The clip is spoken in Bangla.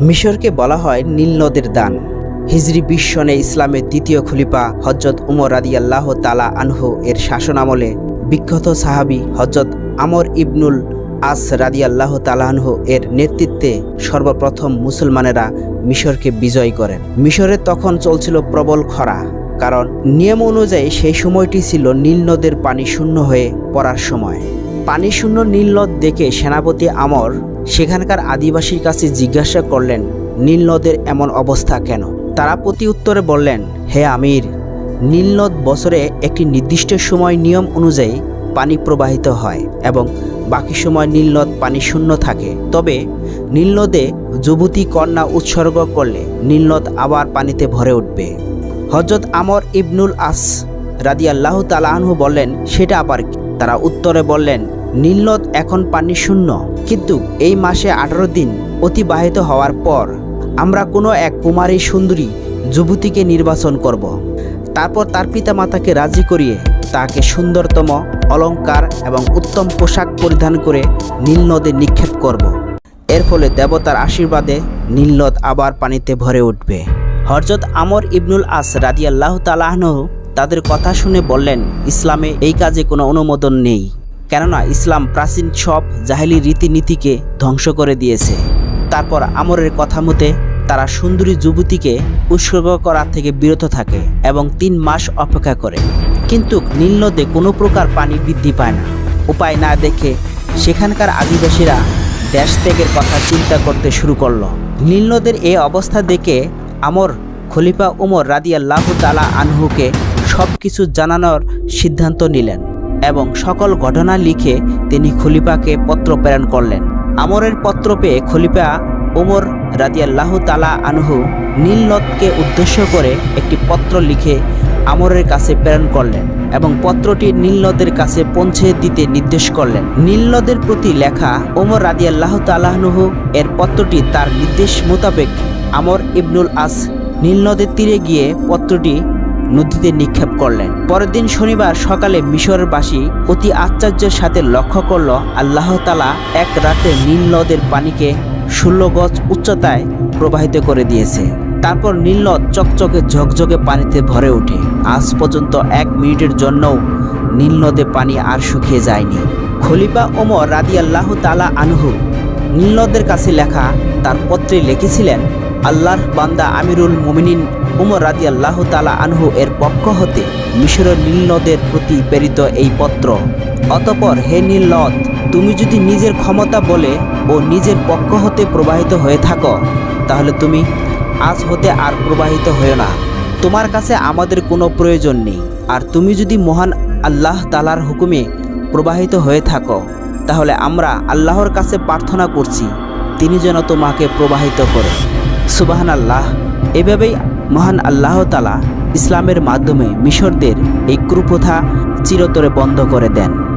মিশরকে বলা হয় নীল নদের দান। হিজরি বিশ্বনে ইসলামের দ্বিতীয় খলিফা হজরত উমর রাদিয়াল্লাহ তালা আনহু এর শাসন আমলে বিখ্যাত সাহাবি হজরত আমর ইবনুল আস রাদিয়াল্লাহ তালানহু এর নেতৃত্বে সর্বপ্রথম মুসলমানেরা মিশরকে বিজয় করেন। মিশরে তখন চলছিল প্রবল খরা, কারণ নিয়ম অনুযায়ী সেই সময়টি ছিল নীল নদের পানি শূন্য হয়ে পড়ার সময়। পানি শূন্য নীল নদ দেখে সেনাপতি আমর সেখানকার আদিবাসীর কাছে জিজ্ঞাসা করলেন, নীল নদের এমন অবস্থা কেন? তারা প্রতি উত্তরে বললেন, হে আমির, নীল নদ বছরে একটি নির্দিষ্ট সময় নিয়ম অনুযায়ী পানি প্রবাহিত হয় এবং বাকি সময় নীল নদ পানি শূন্য থাকে। তবে নীল নদে যুবতী কন্যা উৎসর্গ করলে নীল নদ আবার পানিতে ভরে উঠবে। হজরত আমর ইবনুল আস রাদিয়াল্লাহু তালাহু বললেন, সেটা আবার তারা উত্তরে বললেন নীলনদ এখন পানি শূন্য কিন্তু এই মাসে আঠারো দিন অতিবাহিত হওয়ার পর আমরা কোনো এক কুমারী সুন্দরী যুবতীকে নির্বাচন করব। তারপর তার পিতামাতাকে রাজি করিয়ে তাকে সুন্দরতম, অলংকার এবং উত্তম পোশাক পরিধান করে নীলনদে নিক্ষেপ করব। এর ফলে দেবতার আশীর্বাদে নীলনদ আবার পানিতে ভরে উঠবে হরজত আমর ইবনুল আস রাদিয়াল্লাহ তালাহনহ তাদের কথা শুনে বললেন, ইসলামে এই কাজে কোনো অনুমোদন নেই কেননা ইসলাম প্রাচীন সব জাহেলি রীতিনীতিকে ধ্বংস করে দিয়েছে। তারপর আমরের কথা মতে, তারা সুন্দরী যুবতীকে উৎসর্গ করা থেকে বিরত থাকে এবং তিন মাস অপেক্ষা করে। কিন্তু নীল নদে কোনো প্রকার পানি বৃদ্ধি পায় না। উপায় না দেখে সেখানকার আদিবাসীরা দেশ ত্যাগের কথা চিন্তা করতে শুরু করল। নীল নদের এই অবস্থা দেখে আমর, খলিফা উমর রাদিয়াল্লাহ তালা আনহুকে সব কিছু জানানোর সিদ্ধান্ত নিলেন। সকল ঘটনা লিখে তিনি খলিফাকে পত্র প্রেরণ করলেন। আমরের পত্র পেয়ে খলিফা ওমর রাদিয়াল্লাহ তালা আনহু নীলনদকে উদ্দেশ্য করে একটি পত্র লিখে আমরের কাছে প্রেরণ করলেন এবং পত্রটি নীলনদের কাছে পৌঁছে দিতে নির্দেশ করলেন। নীলনদের প্রতি লেখা ওমর রাদিয়াল্লাহ তালাহনুহু এর পত্রটি তার নির্দেশ মোতাবেক আমর ইবনুল আস নীলনদের তীরে গিয়ে পত্রটি নদীতে নিক্ষেপ করলেন। পরের দিন শনিবার সকালে মিশরবাসী অতি আশ্চর্যের সাথে লক্ষ্য করল আল্লাহ তালা এক রাতে নীল নদের পানিকে ষোলো গজ উচ্চতায় প্রবাহিত করে দিয়েছে। তারপর নীল নদ চকচকে ঝকঝকে পানিতে ভরে ওঠে। আজ পর্যন্ত এক মিনিটের জন্যও নীল নদে পানি আর শুকিয়ে যায়নি। খলিফা ওমর রাদি আল্লাহ তালা আনহু নীলনদের কাছে লেখা তার পত্রে লিখেছিলেন আল্লাহর বান্দা আমিরুল মুমিনিন উমর রাদি আল্লাহ তালা আনহু এর পক্ষ হতে মিশরের নীলনদের প্রতি প্রেরিত এই পত্র। অতপর হে নীলনদ তুমি যদি নিজের ক্ষমতা বলে ও নিজের পক্ষ হতে প্রবাহিত হয়ে থাকো, তাহলে তুমি আজ হতে আর প্রবাহিত হয়েও না। তোমার কাছে আমাদের কোনো প্রয়োজন নেই। আর তুমি যদি মহান আল্লাহ তালার হুকুমে প্রবাহিত হয়ে থাকো, তাহলে আমরা আল্লাহর কাছে প্রার্থনা করছি, তিনি যেন তোমাকে প্রবাহিত করে। সুবাহান আল্লাহ এভাবেই মহান আল্লাহ তালা ইসলামের মাধ্যমে মিশরদের এই কুপ্রথা চিরতরে বন্ধ করে দেন।